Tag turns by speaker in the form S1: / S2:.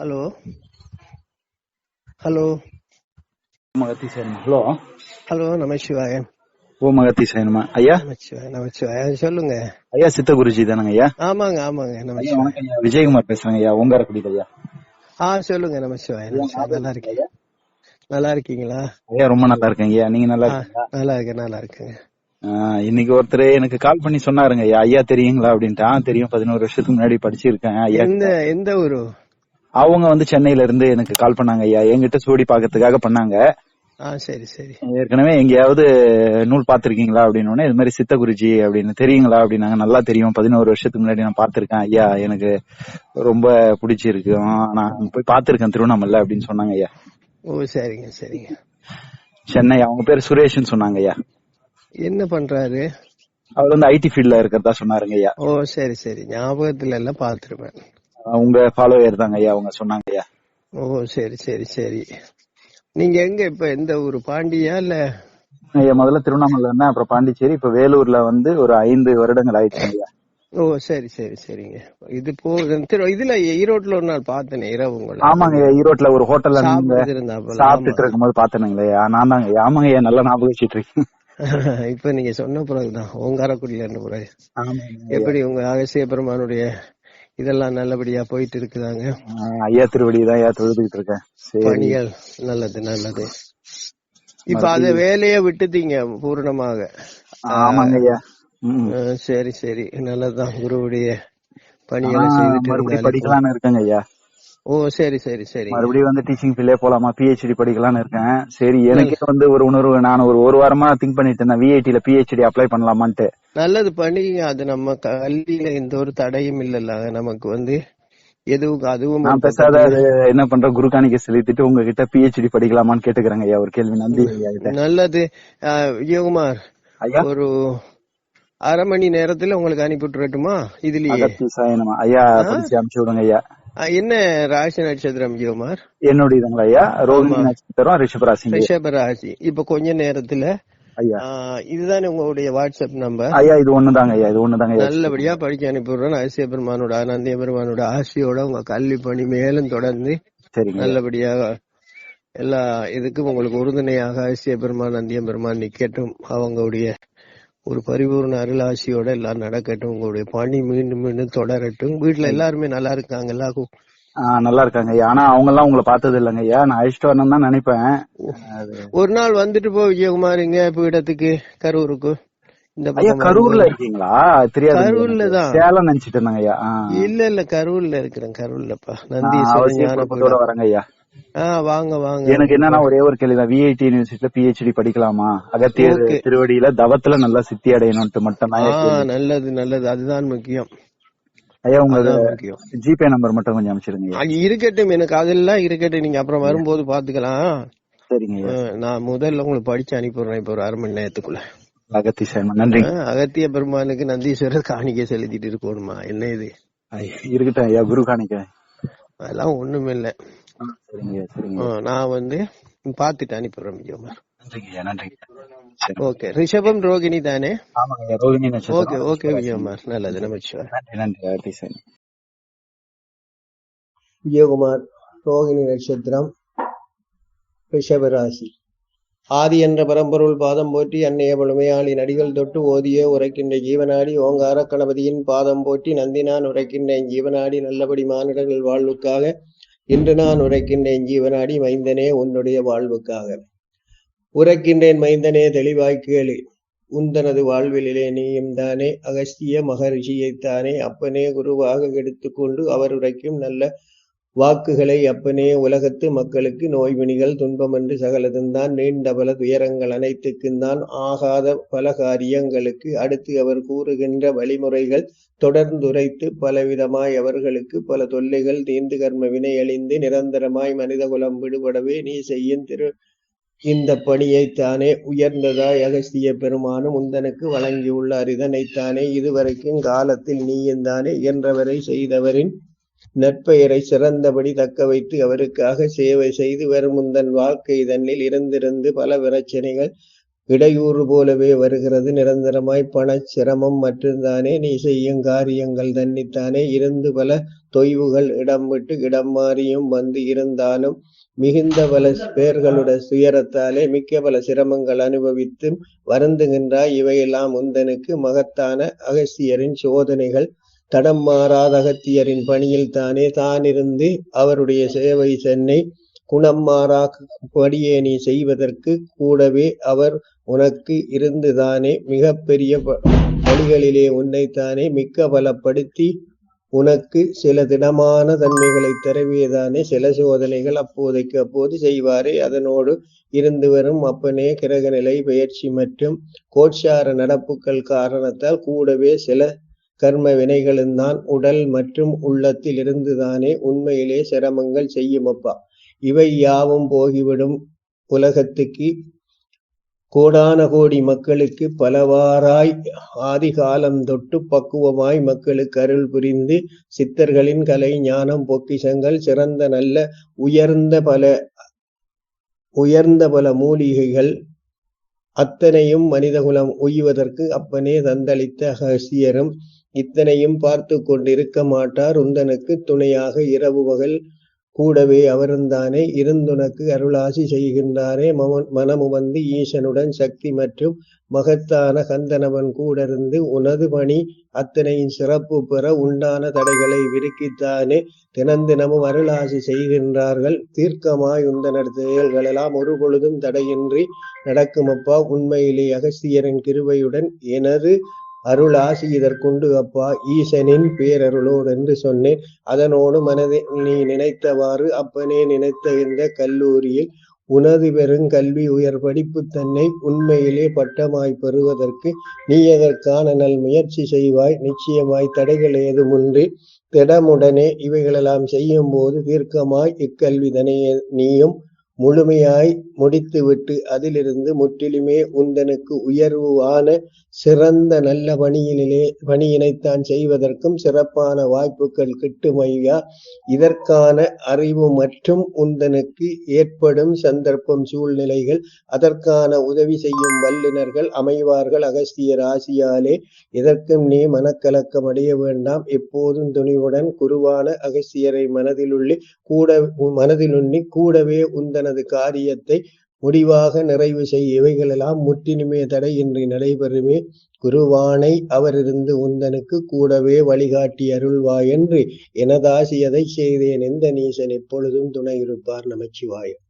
S1: Hello hello hello
S2: hello Namachivayan
S1: ஓ மகத்தி சயனமா ஐயா?
S2: நமச்சிவாய சொல்லுங்க.
S1: ஐயா சித்த குருஜி தானங்க ஐயா?
S2: ஆமாங்க ஆமாங்க நமச்சிவாய
S1: விஜயகுமார் பேசுறேன் ஐயா. ஓங்கார குடிகள் ஐயா.
S2: ஆ சொல்லுங்க நமச்சிவாய நல்லா இருக்கீங்க நல்லா இருக்கீங்களா?
S1: ஐயா ரொம்ப நல்லா இருக்கேன் ஐயா. நீங்க நல்லா இருக்கீங்களா?
S2: நல்லா இருக்கேன் நல்லா இருக்கேங்க.
S1: இன்னைக்கு ஒருத்தர் எனக்கு கால் பண்ணி சொன்னாருங்க ஐயா. தெரியுங்களா அப்படின்ட்டு. தெரியும். பதினோரு வருஷத்துக்கு முன்னாடி படிச்சிருக்கேன்.
S2: எந்த எந்த ஊரு?
S1: அவங்க வந்து சென்னையில இருந்து எனக்கு கால் பண்ணாங்க ஐயா. என்கிட்ட சோடி பாக்கிறதுக்காக பண்ணாங்க.
S2: சரி சரி.
S1: ஏற்கனவே எங்கேயாவது நூல் பாத்திருக்கீங்களா அப்படின்னு இது மாதிரி சித்த குருஜி அப்படின்னு தெரியுங்களா அப்படின்னாங்க. நல்லா தெரியும். பதினோரு வருஷத்துக்கு முன்னாடி நான் பாத்திருக்கேன் ஐயா. எனக்கு ரொம்ப பிடிச்சிருக்கு. ஆ, நான் போய் பாத்திருக்கேன் திருவண்ணாமலை அப்படின்னு சொன்னாங்க ஐயா.
S2: ஓ சரிங்க சரிங்க.
S1: சென்னை அவங்க பேர் சுரேஷ்னு சொன்னாங்க ஐயா.
S2: என்ன பண்றாரு?
S1: அவர் வந்து ஐடி ஃபீல்ட்ல இருக்கிறதா சொன்னாருங்க ஐயா.
S2: ஓ சரி சரி. ஞாபகத்துல எல்லாம் பாத்துருப்பேன்
S1: உங்க ஃபாலோவர் தாங்க ஐயா அவங்க சொன்னாங்க ஐயா.
S2: ஓ சரி சரி சரி. நீங்க எங்க இப்ப எந்த ஊரு பாண்டியா இல்ல?
S1: ஐயா முதல்ல திருவண்ணாமலை அப்புறம் பாண்டிச்சேரி இப்ப வேலூர்ல வந்து ஒரு ஐந்து வருடங்கள் ஆயிடுச்சுங்க ஐயா.
S2: ஓ சரி சரி சரிங்க. இது போ இதுல ஈரோட்ல ஒரு நாள் பார்த்தேனே இரவு உங்களை.
S1: ஆமாங்க ஈரோட்ல ஒரு ஹோட்டல்ல சாப்பிட்டுட்டு இருக்கும்போது பாத்தேனுங்களே நான் தாங்க ஆமாங்க ஐயா நல்லா ஞாபகம் வச்சுட்டு இருக்கேன்.
S2: இப்ப நீங்க சொன்ன பிறகுதான் ஓங்காரக்குடியில இருந்த பிறகு எப்படி உங்க அகசிய பெருமானுடைய இதெல்லாம் நல்லபடியா போயிட்டு இருக்குதாங்க
S1: ஐயா திருவடி தான் ஐயா தொழுதுகிட்டு இருக்கேன்.
S2: பணிகள் நல்லது நல்லது. இப்ப அத வேலைய விட்டுட்டீங்க பூரணமாக.
S1: ஆமாங்க ஐயா.
S2: சரி சரி. நல்லதுதான். குருவுடைய பணிகளை செய்துட்டு
S1: படிக்கலாம்னு இருக்கேங்க ஐயா.
S2: ஓ சரி சரி சரி.
S1: மறுபடியும் வந்து டீச்சிங் ஃபீல்டே போலாமா? பிஹெச்டி படிக்கலாம்னு இருக்கேன். சரி எனக்கே வந்து ஒரு உணர்வு. நான் ஒரு ஒரு வாரமா திங்க் பண்ணிட்டு இருந்தேன். விஐடில பிஹெச்டி அப்ளை பண்ணலாமான்ட்டு.
S2: நல்லது பண்ணிக்கங்க. அது நம்ம கல்வியில எந்த ஒரு தடையும் இல்லல்ல. நமக்கு வந்து எதுவும் அதுவும்
S1: நான் பேசாத என்ன பண்றேன் குரு காணிக்க செலுத்திட்டு உங்ககிட்ட பிஹெச்டி படிக்கலாமான்னு கேட்டுக்கிறேங்க ஐயா. ஒரு கேள்வி. நன்றி
S2: நல்லது. விஜயகுமார்
S1: ஐயா?
S2: ஒரு அரை மணி நேரத்துல உங்களுக்கு அனுப்பி விட்டுறட்டுமா இதுலயே
S1: ஐயா படிச்சு அனுப்பிச்சு விடுங்க ஐயா.
S2: என்ன ராசி நட்சத்திரம் விஜயகுமார்
S1: என்னுடையதுங்களா ஐயா? ரோகிணி நட்சத்திரம் ரிஷபராசிங்க.
S2: ரிஷப ராசி இப்ப கொஞ்ச நேரத்துல இதுதானே உங்களுடைய வாட்ஸ்அப் நம்பர்?
S1: ஐயா இது ஒண்ணுதாங்க ஐயா இது ஒண்ணுதாங்க
S2: நல்லபடியா படிக்க அனுப்பி விடுறோம் அதிசய பெருமானோட ஆனந்திய பெருமானோட ஆசையோட உங்க கல்வி பணி மேலும் தொடர்ந்து
S1: சரிங்க
S2: நல்லபடியாக எல்லா இதுக்கும் உங்களுக்கு உறுதுணையாக அதிசய பெருமான் நந்தியம் பெருமான் நிக்கட்டும். அவங்களுடைய ஒரு பரிபூர்ண அருளாசியோட எல்லாம் நடக்கட்டும். உங்களுடைய பணி மீண்டும் மீண்டும் தொடரட்டும். வீட்டுல எல்லாருமே நல்லா இருக்காங்க எல்லாருக்கும்
S1: ஆஹ் நல்லா இருக்காங்க ஐயா. ஆனா அவங்க எல்லாம் உங்களை பார்த்தது இல்லைங்க ஐயா. நான் அழிச்சிட்டு வரணும் தான் நினைப்பேன்.
S2: ஒரு நாள் வந்துட்டு போ விஜயகுமார் இங்க பீடத்துக்கு கரூருக்கு. இந்த
S1: கரூர்ல. இருக்கீங்களா? தெரியாது
S2: கரூர்ல தான்.
S1: சேலம் நினைச்சிட்டு இருந்தாங்க ஐயா.
S2: இல்ல இல்ல கரூர்ல இருக்கிறேன். கரூர்லப்பா. பீடம்
S1: வரேங்க ஐயா.
S2: வாங்க வாங்க.
S1: எனக்கு என்னன்னா ஒரே ஒரு கேள்விதான். விஐடி யூனிவர்சிட்டில பிஹெச்டி படிக்கலாமா? அகத்தியர். திருவடியில தவத்துல நல்லா சித்தி அடையணும்ட்டு மட்டும்
S2: நல்லது நல்லது. அதுதான் முக்கியம்.
S1: ஐயா உங்க
S2: அதுதான் முக்கியம்.
S1: ஜிபே நம்பர் மட்டும் கொஞ்சம் அமைச்சிருங்க
S2: இருக்கட்டும் எனக்கு அதெல்லாம் இருக்கட்டும். நீங்க அப்புறம் வரும்போது பாத்துக்கலாம்
S1: சரிங்க
S2: நான் முதல்ல உங்களுக்கு படிச்சு அனுப்பிடுறேன் இப்ப ஒரு அரை மணி நேரத்துக்குள்ள.
S1: அகத்தி சர்மா நன்றி.
S2: அகத்திய பெருமானுக்கு நந்தீஸ்வரர் காணிக்கை செலுத்திட்டு இருக்கணுமா? என்ன இது?
S1: இருக்கட்டும் ஐயா குரு காணிக்க.
S2: அதெல்லாம் ஒண்ணும் நான் வந்து பாத்துட்டு அனுப்பிடுறேன் விஜயகுமார்
S1: நன்றிங்க.
S2: ஓகே ரிஷபம் ரோகிணி தானே?
S1: ஆமாங்க ஐயா ரோகிணி
S2: ஓகே
S1: நட்சத்திரம்
S2: ஓகே விஜயகுமார் நல்லது நமச்சிவாய்
S1: நன்றி நன்றி அகத்தி சார்.
S2: விஜயகுமார் ரோகிணி நட்சத்திரம் ரிஷபராசி ஆதி என்ற பரம்பொருள் பாதம் போற்றி அன்னைய பழமையாளி நடிகள் தொட்டு ஓதிய உரைக்கின்ற ஜீவனாடி ஓங்கார கணபதியின் பாதம் போற்றி நந்தினான் உரைக்கின்றேன் ஜீவனாடி நல்லபடி மானிடர்கள் வாழ்வுக்காக இன்று நான் உரைக்கின்றேன் ஜீவனாடி மைந்தனே உன்னுடைய வாழ்வுக்காக. உரைக்கின்றேன் மைந்தனே தெளிவாய் கேளு. உந்தனது வாழ்விலே நீயும் தானே அகஸ்திய மகரிஷியைத்தானே அப்பனே குருவாக எடுத்துக்கொண்டு அவர் உரைக்கும் நல்ல வாக்குகளை அப்பனே உலகத்து மக்களுக்கு நோய்வினிகள் துன்பமன்று சகலதும்தான் நீண்ட பல துயரங்கள் அனைத்துக்கும் தான் ஆகாத பல காரியங்களுக்கு அடுத்து அவர் கூறுகின்ற வழிமுறைகள் தொடர்ந்துரைத்து பலவிதமாய் அவர்களுக்கு பல தொல்லைகள் தீந்து கர்ம வினை அழிந்து நிரந்தரமாய் மனிதகுலம் விடுபடவே நீ செய்யும் திரு இந்த பணியைத்தானே உயர்ந்ததாய் அகஸ்திய பெருமானும் உந்தனுக்கு வழங்கியுள்ள அரிதனைத்தானே இதுவரைக்கும் காலத்தில் நீயும் தானே இயன்றவரை செய்தவரின் நற்பெயரை சிறந்தபடி தக்க வைத்து அவருக்காக சேவை செய்து வரும் முந்தன் வாழ்க்கை தன்னில் இருந்திருந்து பல பிரச்சனைகள் இடையூறு போலவே வருகிறது. நிரந்தரமாய் பண சிரமம் மட்டும்தானே நீ செய்யும் காரியங்கள் தன்னித்தானே இருந்து பல தொய்வுகள் இடம் விட்டு இடம் மாறியும் வந்து இருந்தாலும் மிகுந்த பல பேர்களுடைய துயரத்தாலே மிக்க பல சிரமங்கள் அனுபவித்தும் வருந்துகின்றாய். இவையெல்லாம் உந்தனுக்கு மகத்தான அகசியரின் சோதனைகள். தடம் மாறாத அகத்தியரின் பணியில் தானே தானிருந்து அவருடைய சேவை சென்னை குணம் மாறா படியே நீ செய்வதற்கு கூடவே அவர் உனக்கு இருந்துதானே மிக பெரிய வழிகளிலே உன்னைத்தானே மிக்க பலப்படுத்தி உனக்கு சில திடமான தன்மைகளை தரவியதானே சில சோதனைகள் அப்போதைக்கு அப்போது செய்வாரே. அதனோடு இருந்து வரும் அப்பனே கிரகநிலை பயிற்சி மற்றும் கோட்சார நடப்புகள் காரணத்தால் கூடவே சில கர்ம வினைகளும் தான் உடல் மற்றும் உள்ளத்தில் இருந்துதானே உண்மையிலே சிரமங்கள் செய்யுமப்பா. இவை யாவும் போகிவிடும் உலகத்துக்கு. கோடான கோடி மக்களுக்கு பலவாறாய் ஆதிகாலம் தொட்டு பக்குவமாய் மக்களுக்கு அருள் புரிந்து சித்தர்களின் கலை ஞானம் பொக்கிஷங்கள் சிறந்த நல்ல உயர்ந்த பல உயர்ந்த பல மூலிகைகள் அத்தனையும் மனிதகுலம் உய்வதற்கு அப்பனே தந்தளித்த அகசியரும் இத்தனையும் பார்த்து கொண்டிருக்க மாட்டார் உந்தனுக்கு துணையாக இரவு பகல் கூடவே அவருந்தானே இருந்துனக்கு அருளாசி செய்கின்றாரே மனமுவந்து ஈசனுடன் சக்தி மற்றும் மகத்தான கந்தனவன் கூடருந்து உனது பணி அத்தனையின் சிறப்பு பெற உண்டான தடைகளை விருக்கித்தானே தினந்தினமும் அருளாசி செய்கின்றார்கள். தீர்க்கமாய் உந்தனர் செயல்களெல்லாம் ஒரு பொழுதும் தடையின்றி நடக்குமப்பா. உண்மையிலே அகஸ்தியரின் கிருபையுடன் எனது அருள் ஆசி இதற்குண்டு அப்பா ஈசனின் பேரருளோடு என்று சொன்னேன். அதனோடு மனதை நீ நினைத்தவாறு அப்பனே நினைத்த இந்த கல்லூரியில் உனது பெருங்கல்வி உயர் படிப்பு தன்னை உண்மையிலே பட்டமாய் பெறுவதற்கு நீ அதற்கான நல் முயற்சி செய்வாய்? நிச்சயமாய் தடைகள் ஏதுமுன்றி திடமுடனே இவைகளெல்லாம் செய்யும் போது தீர்க்கமாய் இக்கல்விதனை நீயும் முழுமையாய் முடித்துவிட்டு அதிலிருந்து முற்றிலுமே உந்தனுக்கு உயர்வான சிறந்த நல்ல பணியினிலே பணியினைத்தான் செய்வதற்கும் சிறப்பான வாய்ப்புகள் கிட்டுமையா? இதற்கான அறிவு மற்றும் உந்தனுக்கு ஏற்படும் சந்தர்ப்பம் சூழ்நிலைகள் அதற்கான உதவி செய்யும் வல்லுநர்கள் அமைவார்கள் அகஸ்தியர் ஆசியாலே இதற்கும் நீ மனக்கலக்கம் அடைய வேண்டாம். எப்போதும் துணிவுடன் குருவான அகஸ்தியரை மனதிலுள்ளி கூட மனதிலுண்ணி கூடவே உந்தன தனது காரியத்தை முடிவாக நிறைவு செய்ய இவைகளெல்லாம் முற்றிலுமே தடையின்றி நடைபெறுமே. குருவானை அவரிருந்து உந்தனுக்கு கூடவே வழிகாட்டி அருள்வாய் என்று எனதாசி எதை செய்தேன். எந்த நீசன் எப்பொழுதும் துணை இருப்பார் நமச்சிவாயன்